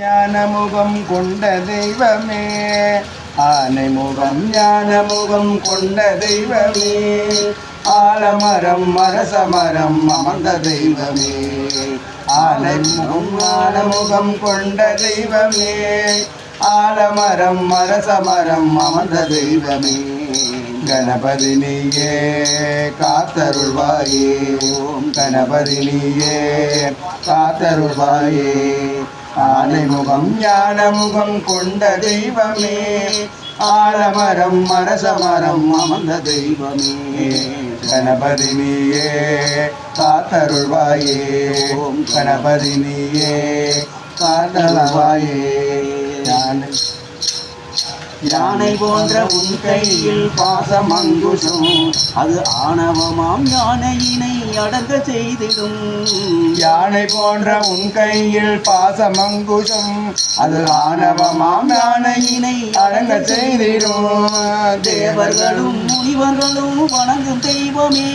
ஞானமுகம் கொண்ட தெய்வமே. ஆனை முகம் ஞானமுகம் கொண்ட தெய்வமே. ஆலமரம் மரசமரம் அமர்ந்த தெய்வமே. ஆனை முகம் ஞானமுகம் கொண்ட தெய்வமே. ஆலமரம் மரசமரம் அமர்ந்த தெய்வமே. கணபதி நீயே காத்தருள்வாயே. ஓம் கணபதி நீயே காத்தருள்வாயே. ஆனைமுகம் ஞானமுகம் கொண்ட தெய்வமே. ஆலமரம் மரசமரம் அமர்ந்த தெய்வமே. கணபதி நீயே காத்தருள்வாயே. ஓம் கணபதி நீயே காத்தருள்வாயே. யானை போன்ற உன் கையில் பாசம் அங்குஷம் அது ஆணவமாம் யானையினை அடங்க செய்திடும். யானை போன்ற உன் கையில் பாசமங்குஷம் அது ஆணவமாம் யானையினை அடங்க செய்திடும். தேவர்களும் முனிவர்களும் வணங்கும் தெய்வமே.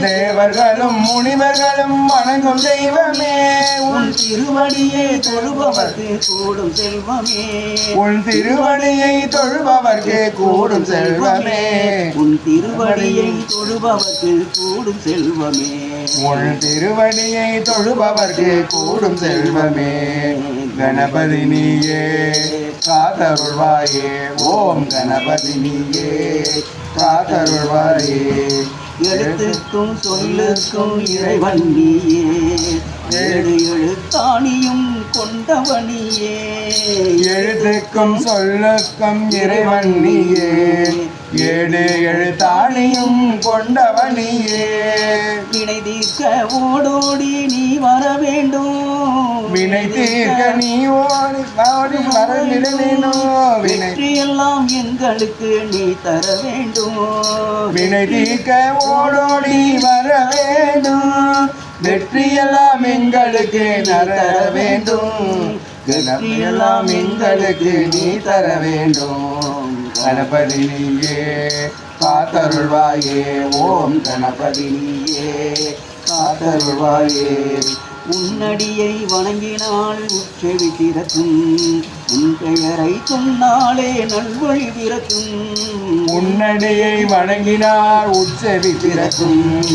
தேவர்களும் முனிவர்களும் வணங்கும் தெய்வமே. உன் உன் திருவடியை தொழுபவர்க்கு கூடும் செல்வமே. உன் திருவடியை தொழுபவர்க்கு கூடும் செல்வமே. உன் திருவடியை தொழுபவர்க்கு கூடும் செல்வமே. உன் திருவடியை தொழுபவர்க்கு கூடும் செல்வமே. கணபதி நீயே காத்தருள்வாயே ஓம் கணபதி நீயே காத்தருள்வாயே எழுத்துக்கும் சொல்லுக்கும் இறைவன் நீயே. கொண்டவனியே. எழுத்துக்கும் சொல்லுக்கும் இறைவன் நீயே ஏழு எழுத்தாணியும் கொண்டவனியே. வினை தீர்க்க ஓடோடி நீ வர வேண்டும். வினை தீர்க்க நீ ஓடி ஓடி வரவிடனோ வினை வெற்றியெல்லாம் எங்களுக்கு நீ தர வேண்டும். வினை தீர்க்க ஓடோடி வர வேண்டும் வெற்றியெல்லாம் எங்களுக்கு நர வேண்டும். வெற்றியெல்லாம் எங்களுக்கு நீ தர வேண்டும். கணபதி நீயே காத்தருள்வாயே. ஓம் கணபதி நீயே காத்தருள்வாயே. உன்னடியை வணங்கினால் உச்செவி திறக்கும். உன் பெயரை சொன்னாலே நல்வழி பிறக்கும். உன்னடியை வணங்கினார் உச்சவி பிறக்கும்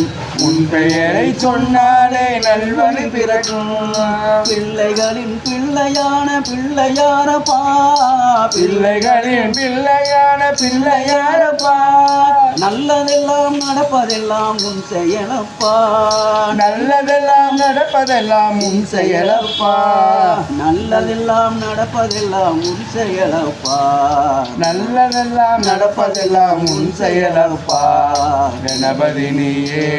உன் பெயரை சொன்னாலே நல்வழி பிறக்கும். பிள்ளைகளின் பிள்ளையான பிள்ளையாரப்பா. பிள்ளைகளின் பிள்ளையான பிள்ளையாரப்பா. நல்லதெல்லாம் நடப்பதெல்லாம் உன் செயலப்பா. நல்லதெல்லாம் நடப்பதெல்லாம் உன் செயலப்பா நல்லதெல்லாம் நடப்பதெல்லாம் உன் செயலப்பா நல்லதெல்லாம் நடப்பதெல்லாம் உன் செயலப்பா கணபதி நீயே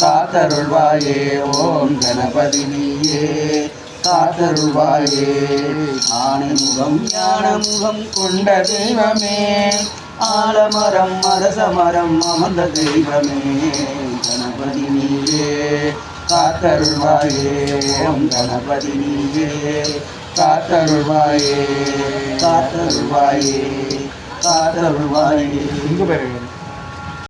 காத்தருள்வாயே ஓம் கணபதி நீயே காத்தருள்வாயே. ஆனை முகம் ஞான முகம் கொண்ட தெய்வமே. ஆலமரம் அரசமரம் அமர்ந்த தெய்வமே. கணபதி நீயே காத்தருள்வாயே ஓம் கணபதி நீயே. காத்தருள்வாயே காத்தருள்வாயே காத்தருள்வாயே. இங்கு பாருங்க.